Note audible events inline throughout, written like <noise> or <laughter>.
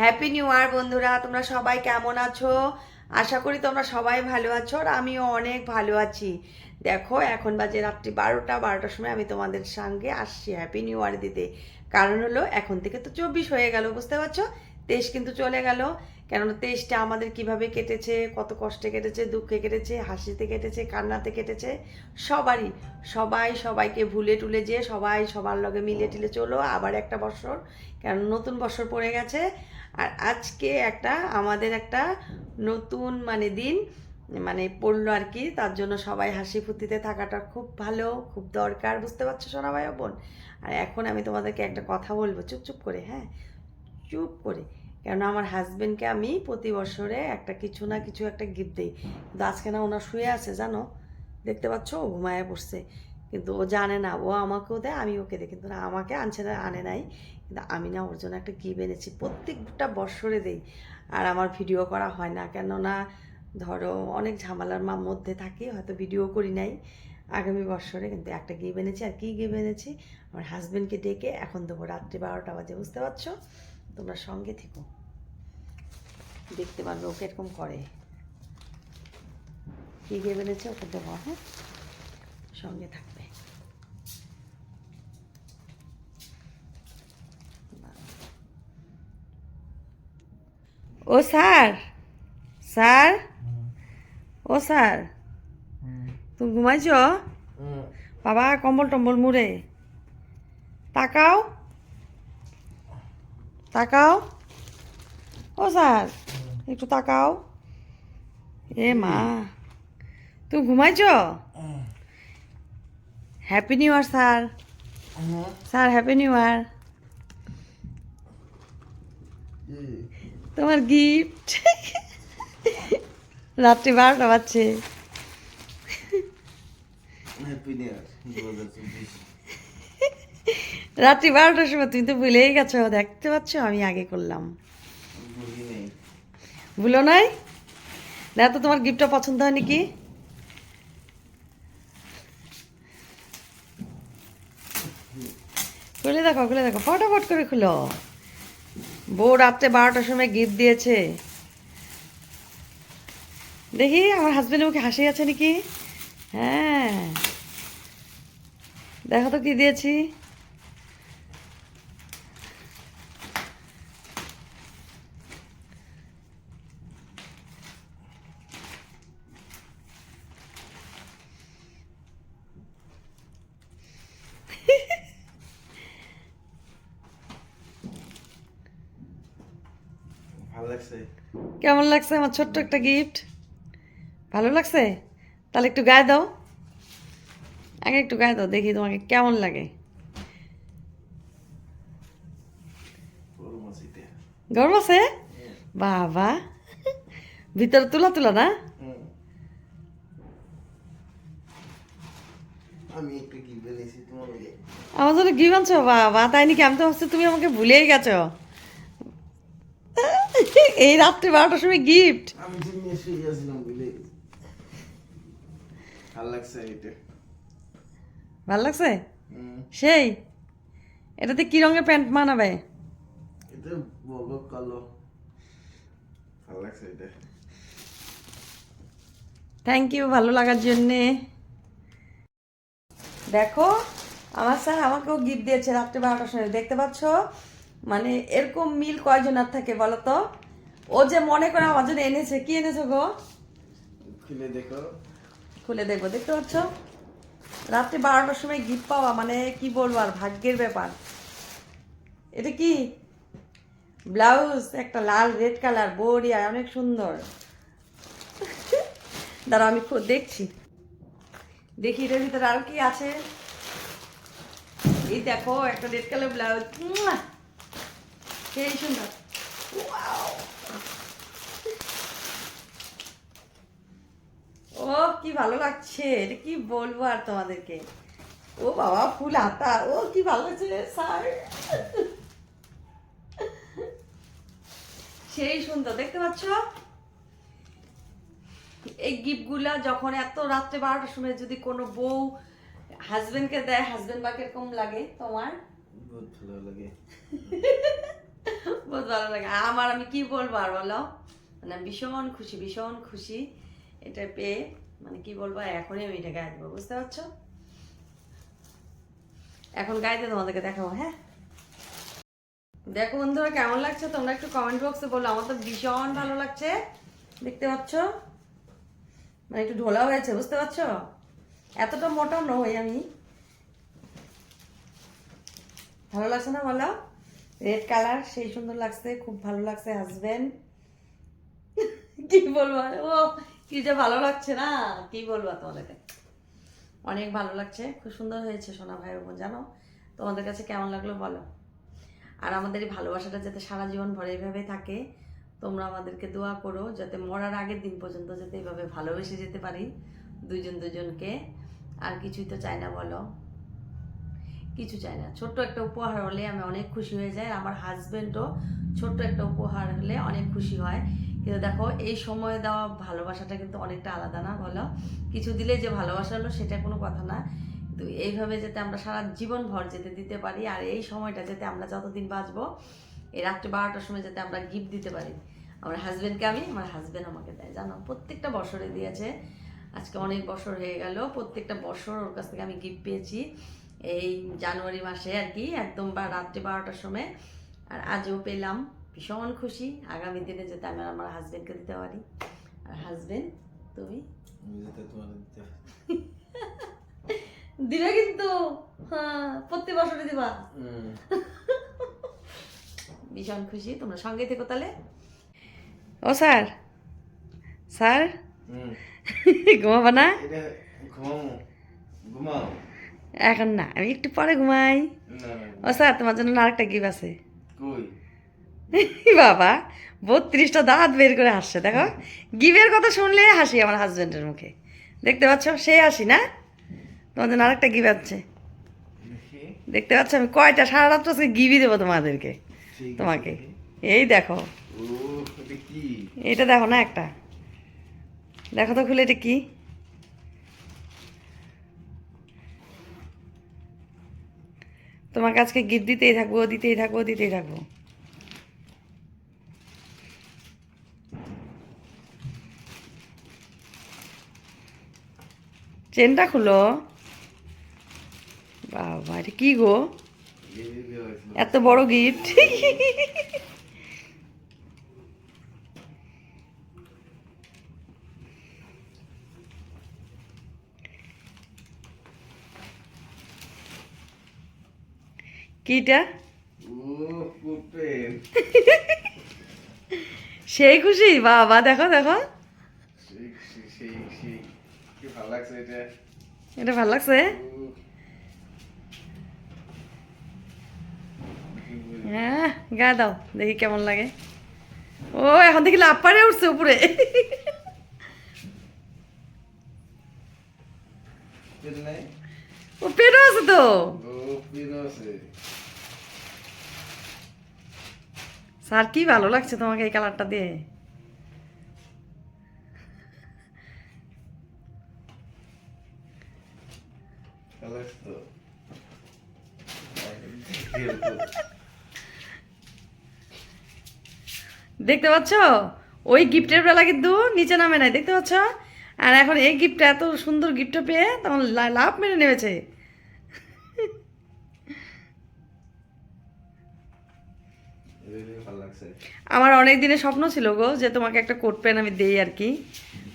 Happy new ইয়ার বন্ধুরা। তোমরা সবাই কেমন আছো? আশা করি তোমরা সবাই ভালো আছো আর আমিও অনেক ভালো আছি। দেখো, এখন বাজে রাত্রি বারোটা, বারোটার সময় আমি তোমাদের সঙ্গে আসছি হ্যাপি নিউ ইয়ার দিতে। কারণ হলো, এখন থেকে তো চব্বিশ হয়ে গেল, বুঝতে পারছ? তেইশ কিন্তু চলে গেল। কেননা তেইশটা আমাদের কীভাবে কেটেছে, কত কষ্টে কেটেছে, দুঃখে কেটেছে, হাসিতে কেটেছে, কান্নাতে কেটেছে, সবারই। সবাই সবাইকে ভুলে টুলে যে সবাই সবার লগে মিলে টিলে চলো, আবার একটা বছর কেন নতুন বছর পড়ে গেছে। আর আজকে একটা, আমাদের একটা নতুন মানে দিন মানে পড়ল আর কি, তার জন্য সবাই হাসি ফুর্তিতে থাকাটা খুব ভালো, খুব দরকার, বুঝতে পারছ সোনা ভাই বোন? আর এখন আমি তোমাদেরকে একটা কথা বলব চুপ চুপ করে হ্যাঁ? চুপ করে। কেন আমার হাজবেন্ডকে আমি প্রতি বছরে একটা কিছু না কিছু একটা গিফট দিই। কিন্তু আজকে না ওনার শুয়ে আছে, জানো? দেখতে পাচ্ছ? ও ঘুমায় পড়ছে। কিন্তু ও জানে না। ও আমাকেও দেয় আমি ওকে দিই। কিন্তু আমাকে আনছে না, আনে নাই। কিন্তু আমি না ওর জন্য একটা গিফট এনেছি। প্রত্যেকটা বছরে দেই। আর আমার ভিডিও করা হয় না। কেননা, ধরো, অনেক ঝামেলার মা মধ্যে থাকি, হয়তো ভিডিও করি নাই আগামী বছরে। কিন্তু একটা গিফট এনেছি। আর কী গিফট এনেছি? আমার হাজবেন্ডকে ডেকে এখন দেবো। রাত্রি বারোটা বাজে, বুঝতে পারছ? তোমরা সঙ্গে থেকো। দেখতে পারবে ও কীরকম করে। কী গিয়ে এনেছে ওকে দেবো হ্যাঁ? সঙ্গে থাকবে। ও স্যার স্যার ও স্যার তুমি ঘুমাইছ? বাবা কম্বল টম্বল মুড়ে। তাকাও। তাকাও ও স্যার একটু তাকাও এ মা তুমি ঘুমাইছ? Happy new year sir. Sir happy new year তোমার গিফট রাত্রি বারোটা বাজছে। হ্যাপি নিউ ইয়ার রাত্রি বারোটার সময় তুমি তো ভুলেই গেছো, দেখতে পাচ্ছ, আমি আগে করলাম। ভুলি নাই? না তো তোমার গিফটটা পছন্দ হয়নি কি? খুলে দেখো খুলে দেখো, ফটাফট করে খুলো। বউ রাত্রে বারোটার সময় গিফট দিয়েছে। দেখি, আমার হাজবেন্ডের মুখে হাসি আছে নাকি? হ্যাঁ। দেখো তো কি দিয়েছি ভালো লাগছে কেমন লাগছে আমার ছোট্ট একটা গিফট ভালো লাগছে? তাহলে একটু গায়ে দাও। আগে একটু গায়ে দাও দেখি তোমাকে কেমন লাগে। গরম আছে? বাবা। ভিতরে তুলা তুলা না? আমার জন্য গিফট আনছো? বাবা তাই নাকি? আমি তো ভাবছি তুমি আমাকে ভুলেই গেছো। এই রাত্রে বারোটার সময় গিফট আমি নিয়ে শুয়ে ভালো লাগছে এটা ভালো লাগছে? সেই? এটাতে কি রঙের প্যান্ট মানাবে? এটা বগো কালো। ভালো লাগছে এটা থ্যাংক ইউ ভালো লাগার জন্যে। দেখো আমার স্যার আমাকেও গিফট দিয়েছে রাত্রে বারোটার সময়। দেখতে পাচ্ছ? মানে এরকম মিল কয়জনের থাকে বলো তো ও যে মনে করে আমার জন্য এনেছে কি এনেছো গো? খুলে দেখো। খুলে দেখব দেখতে পাচ্ছ? রাত্রে বারোটার সময় গিফট পাওয়া মানে কি বলব আর ভাগ্যের ব্যাপার। এটা কি? ব্লাউজ একটা লাল রেড কালার বড়িয়া অনেক সুন্দর। দাঁড়া আমি খুব দেখছি। দেখি এটার ভিতরে আর কি আছে? এই দেখো একটা রেড কালার ব্লাউজ। সেই সুন্দর! ও কি ভালো লাগছে। এটা কি বলব আর তোমাদেরকে? ও বাবা ফুল হাতা। ও কি ভালো লাগছে স্যার। সেই সুন্দর দেখতে পাচ্ছ? এই গিফটগুলা যখন এত রাত্রে বারোটার সময় যদি কোনো বউ হাজবেন্ডকে দেয় হাজবেন্ড বা কীরকম লাগে তোমার? ভালো লাগে। <laughs> বহুত ভালো লাগে আমার আমি কি বলব আর বলো? মানে ভীষণ খুশি ভীষণ খুশি এটা পেয়ে। মানে কি বলব এখনই আমি এটা গায়ে বুঝতে পারছ? এখন গাইতে তোমাদেরকে দেখাবো হ্যাঁ? দেখো বন্ধুরা, কেমন লাগছে? তোমরা একটু কমেন্ট বক্সে বলো। আমার তো ভীষণ ভালো লাগছে। দেখতে পাচ্ছ? মানে একটু ঢোলা হয়েছে, বুঝতে পারছ? এতটা মোটা নই আমি। ভালো লাগছে না বলো? রেড কালার সেই সুন্দর লাগছে, খুব ভালো লাগছে হাজবেন্ড কি বলব? ও, কি যে ভালো লাগছে না? কি বলব তোমাদেরকে? অনেক ভালো লাগছে, খুব সুন্দর হয়েছে সোনা ভাই বোন, জানো? তোমাদের কাছে কেমন লাগল বলো? আর আমাদের এই ভালোবাসাটা যাতে সারা জীবন ভরে এইভাবে থাকে, তোমরা আমাদেরকে দোয়া করো, যাতে মরার আগের দিন পর্যন্ত যাতে এইভাবে ভালোবেসে যেতে পারি দুজন দুজনকে। আর কিছুই তো চাই না, বলো। কিছু চাই না। ছোট্ট একটা উপহার হলে আমি অনেক খুশি হয়ে যাই আমার হাজবেন্ডও ছোট্ট একটা উপহার হলে অনেক খুশি হয়। কিন্তু দেখো, এই সময় দেওয়া ভালোবাসাটা কিন্তু অনেকটা আলাদা না বলো? কিছু দিলে যে ভালোবাসা হলো সেটা কোনো কথা না। কিন্তু এইভাবে যাতে আমরা সারা জীবন ভর যেতে দিতে পারি, আর এই সময়টা যাতে আমরা যতদিন বাঁচবো, এই রাত্রে বারোটার সময় যাতে আমরা গিফট দিতে পারি। আমার হাজব্যান্ডকে আমি, আমার হাজব্যান্ড আমাকে দেয়, জানো? প্রত্যেকটা বছরে দিয়েছে। আজকে অনেক বছর হয়ে গেল, প্রত্যেকটা বছর ওর কাছ থেকে আমি গিফট পেয়েছি। এই জানুয়ারি মাসে আর কি একদম বা রাত্রে বারোটার সময়। আর আজও পেলাম ভীষণ খুশি। আগামী দিনে যাতে আমি আমার হাজবেন্ডকে দিতে পারি। আর হাজবেন্ড তুমি? <laughs> দিবে কিন্তু। হ্যাঁ প্রত্যেক বছরে দিবা। <laughs> ভীষণ খুশি। তোমরা সঙ্গে থেকো তাহলে। ও স্যার। স্যার? <laughs> ঘুমাবো না? ঘুমাও ঘুমাও। এখন না আমি একটু পরে ঘুমাই। ও স্যার তোমার জন্য আরেকটা গিফট আছে। <laughs> বাবা বত্রিশটা দাঁত বের করে হাসছে দেখো। গিফের কথা শুনলে হাসি আমার হাজবেন্ডের মুখে। দেখতে পাচ্ছ? সে হাসি না? তোমার জন্য আরেকটা গিফট আছে। দেখতে পাচ্ছ? আমি কয়টা? সারা রাত আজকে গিভি দেবো তোমাদেরকে। তোমাকে। এই দেখো। এটা দেখো না একটা? দেখো তো খুলে এটা কি? তোমাকে আজকে গিফট দিতেই থাকব দিতেই থাকব দিতেই থাকব। চেনটা খুলো। বাবা কি গো। এত বড় গিফট <laughs> কিটা? <laughs> সেই খুশি? বাবা দেখো দেখো। এটা? ভালো লাগছে? হ্যাঁ গা দাও দেখি কেমন লাগে। ও এখন দেখি লাভ পারে উঠছে উপরে। ও পেটও আছে তো? ও আছে। স্যার কি ভালো লাগছে তোমাকে এই কালারটা দিয়ে? দেখতে পাচ্ছ? ওই গিফটের বেলা কিন্তু নিচে নামে নাই দেখতে পাচ্ছ? আর এখন এই গিফটটা এত সুন্দর গিফটটা পেয়ে তখন লাভ মেরে নেমেছে। আমার অনেক দিনের স্বপ্ন ছিল গো যে তোমাকে একটা কোট প্যান্ট আমি দেই আর কি।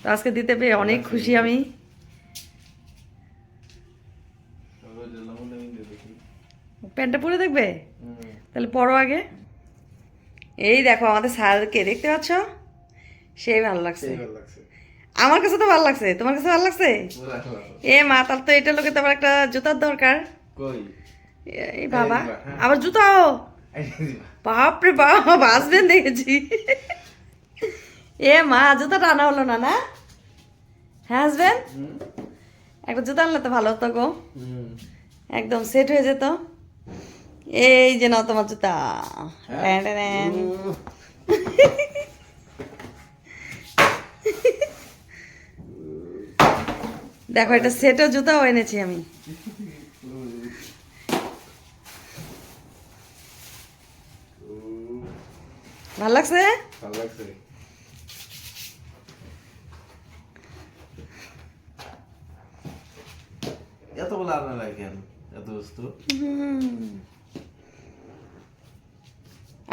তো আজকে দিতে পেয়ে অনেক খুশি আমি। তবে দিলাম আমি প্যান্টটা পরে দেখবে? তাহলে পরো আগে। এই দেখো আমাদের স্যারকে দেখতে পাচ্ছ? সেই ভালো লাগছে। আমার কাছে তো ভালো লাগছে। তোমার কাছে ভালো লাগছে? এ মা তার তো এটা লোকে তো আবার একটা জুতার দরকার। কই? এই বাবা হ্যাঁ। আবার জুতাও। বাপরে বাপ আসবেন দেখেছি। এ মা জুতা টানা হলো না না? হ্যাঁ হাসবেন হুম। একটা জুতা আনলে তো ভালো হতো গো। একদম সেট হয়ে যেত। এই যে নাও তোমার জুতা। হ্যাঁ? দেখো এটা সেটও জুতাও এনেছি আমি। ভালো লাগছে? ভালো লাগছে। এত বলে কেন? এত বস্তু।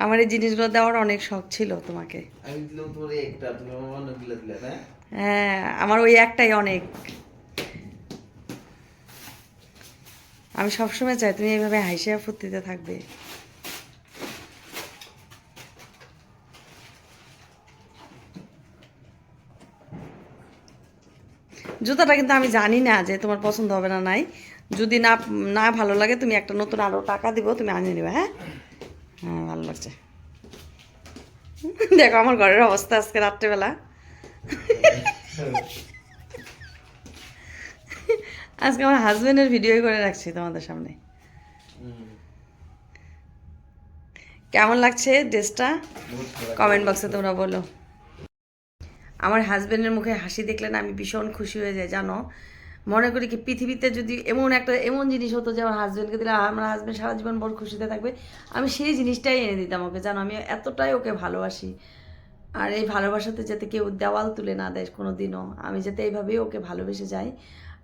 আমার এই জিনিসগুলো দেওয়ার অনেক শখ ছিল তোমাকে। আমি দিলাম তোমার একটা তুমি আমার দিলে হ্যাঁ হ্যাঁ আমার ওই একটাই অনেক। আমি সবসময় চাই তুমি এইভাবে হাসিয়া ফুর্তিতে থাকবে। জুতাটা কিন্তু আমি জানি না যে তোমার পছন্দ হবে না নাই। যদি না না ভালো লাগে তুমি একটা নতুন আরও টাকা দিব তুমি আনিয়ে নেবে হ্যাঁ? হ্যাঁ ভালো লাগছে। <laughs> দেখো আমার ঘরের অবস্থা আজকে রাত্রেবেলা। <laughs> আজকে আমার হাজবেন্ডের ভিডিও করে রাখছি তোমাদের সামনে। কেমন লাগছে ড্রেসটা? কমেন্ট বক্সে তোমরা বলো। আমার হাজব্যান্ডের মুখে হাসি দেখলে না আমি ভীষণ খুশি হয়ে যাই, জানো? মনে করি কি পৃথিবীতে যদি এমন একটা, এমন জিনিস হতো যে আমার হাজব্যান্ডকে দিলে আমার হাজব্যান্ড সারা জীবন বড় খুশিতে থাকবে, আমি সেই জিনিসটাই এনে দিতাম ওকে, জানো? আমি এতটাই ওকে ভালোবাসি। আর এই ভালোবাসাতে যাতে কেউ দেওয়াল তুলে না দেয় কোনো দিনও আমি যাতে এইভাবেই ওকে ভালোবেসে যাই।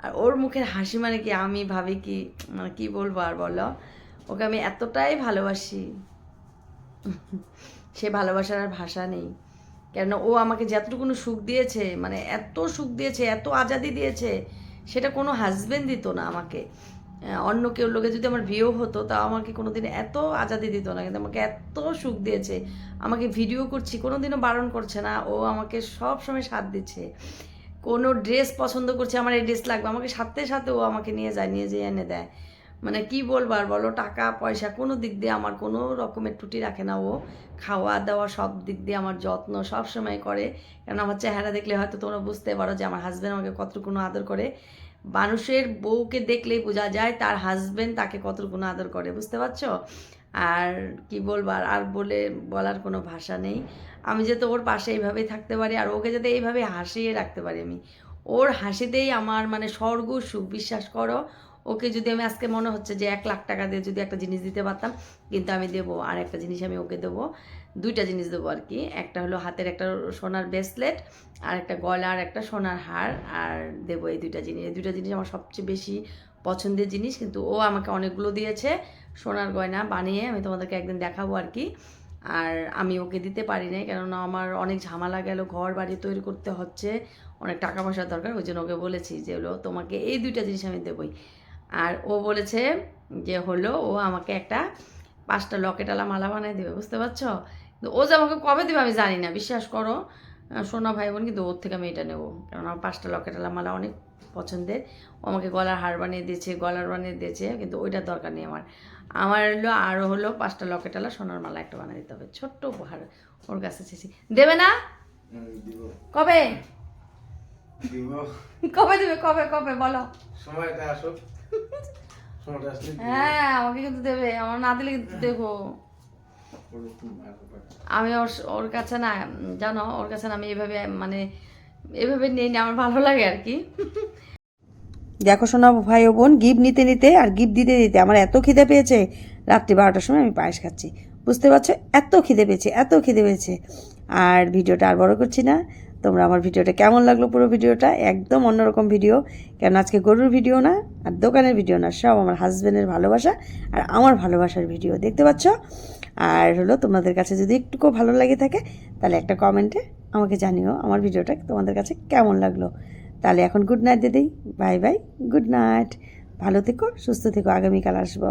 আর ওর মুখের হাসি মানে কি, আমি ভাবি কি মানে কী বলব আর বলো? ওকে আমি এতটাই ভালোবাসি। সে ভালোবাসার আর ভাষা নেই। কেন ও আমাকে যতটুকুনো সুখ দিয়েছে মানে এত সুখ দিয়েছে, এত আজাদি দিয়েছে, সেটা কোনো হাজবেন্ড দিত না আমাকে। অন্য কেউ লোকে যদি আমার বিয়েও হতো, তাও আমাকে কোনো দিন এত আজাদি দিত না, কিন্তু আমাকে এত সুখ দিয়েছে। আমাকে ভিডিও করছি কোনো দিনও বারণ করছে না, ও আমাকে সব সময় সাথ দিচ্ছে। কোনো ড্রেস পছন্দ করছে, আমার এই ড্রেস লাগবে, আমাকে সাথে সাথে ও আমাকে নিয়ে যায়, নিয়ে যেয়ে এনে দেয়। মানে কি বলব আর বলো, টাকা, পয়সা, কোনো দিক দিয়ে আমার কোনো রকমের ত্রুটি রাখে না ও। খাওয়া, দাওয়া সব দিক দিয়ে আমার যত্ন সব সময় করে। কারণ আমার চেহারা দেখলে হয়তো তোমরা বুঝতে পারো যে আমার হাজব্যান্ড আমাকে কতটুকুনো আদর করে। মানুষের বউকে দেখলেই বোঝা যায় তার হাজব্যান্ড তাকে কতটুকুনো আদর করে, বুঝতে পারছ? আর কি বলবার আর বলে বলার কোনো ভাষা নেই। আমি যাতে ওর পাশে এইভাবেই থাকতে পারি আর ওকে যাতে এইভাবে হাসিয়ে রাখতে পারি আমি। ওর হাসিতেই আমার মানে স্বর্গ সুখ, বিশ্বাস করো। ওকে যদি আমি আজকে মনে হচ্ছে যে এক লাখ টাকা দিয়ে যদি একটা জিনিস দিতে পারতাম, কিন্তু আমি দেবো আর একটা জিনিস আমি ওকে দেবো, দুইটা জিনিস দেবো আর কি। একটা হলো হাতের একটা সোনার ব্রেসলেট আর একটা গলার একটা সোনার হার, আর দেবো এই দুইটা জিনিস। এই দুইটা জিনিস আমার সবচেয়ে বেশি পছন্দের জিনিস, কিন্তু ও আমাকে অনেকগুলো দিয়েছে সোনার গয়না বানিয়ে, আমি তোমাদেরকে একদিন দেখাবো আর কি। আর আমি ওকে দিতে পারি নাই, কেননা আমার অনেক ঝামেলা গেল, ঘর বাড়ি তৈরি করতে হচ্ছে, অনেক টাকা পয়সার দরকার, ওই জন্য ওকে বলেছি যে হলো তোমাকে এই দুইটা জিনিস আমি দেবই। আর ও বলেছে যে হলো ও আমাকে একটা পাঁচটা লকেটালা মালা বানিয়ে দেবে বুঝতে পারছ? ও যে আমাকে কবে দেবে আমি জানি না বিশ্বাস করো। সোনা ভাই বোন কিন্তু ওর থেকে আমি এটা নেব। কারণ আমার পাঁচটা লকেটালা মালা অনেক পছন্দের। ও আমাকে গলার হার বানিয়ে দিয়েছে গলার বানিয়ে দিয়েছে কিন্তু ওইটার দরকার নেই আমার। আমার হলো আরও হলো পাঁচটা লকেটালা সোনার মালা একটা বানিয়ে দিতে হবে। ছোট্ট উপহার ওর কাছে চেয়েছি। দেবে না? কবে? <laughs> কবে দেবে? কবে? কবে? বলো। সময়টা আসুক। হ্যাঁ আমাকে কিন্তু দেবে। আমার না দিলে কিন্তু দেখো ভালো পারো। আমি ওর ওর কাছে না জানো ওর কাছে না আমি এভাবে মানে এভাবে নেই না আমার ভালো লাগে আর কি। দেখো শোনা ভাই ও বোন গিফট নিতে নিতে আর গিফট দিতে দিতে আমার এত খিদে পেয়েছে। রাত্রি বারোটার সময় আমি পায়েস খাচ্ছি। বুঝতে পারছ? এত খিদে পেয়েছে এত খিদে পেয়েছে। আর ভিডিওটা আর বড় করছি না। তোমরা আমার ভিডিওটা কেমন লাগল পুরো ভিডিওটা? একদম অন্যরকম ভিডিও। কেন আজকে গরুর ভিডিও না, আর দোকানের ভিডিও না, সব আমার হাজব্যান্ডের ভালোবাসা আর আমার ভালোবাসার ভিডিও, দেখতে পাচ্ছ? আর হলো তোমাদের কাছে যদি একটুকু ভালো লাগে থাকে, তাহলে একটা কমেন্টে আমাকে জানিও আমার ভিডিওটা তোমাদের কাছে কেমন লাগল। তাহলে এখন গুড নাইট দিদি বাই বাই গুড নাইট ভালো থেকো, সুস্থ থেকো, আগামীকাল আসব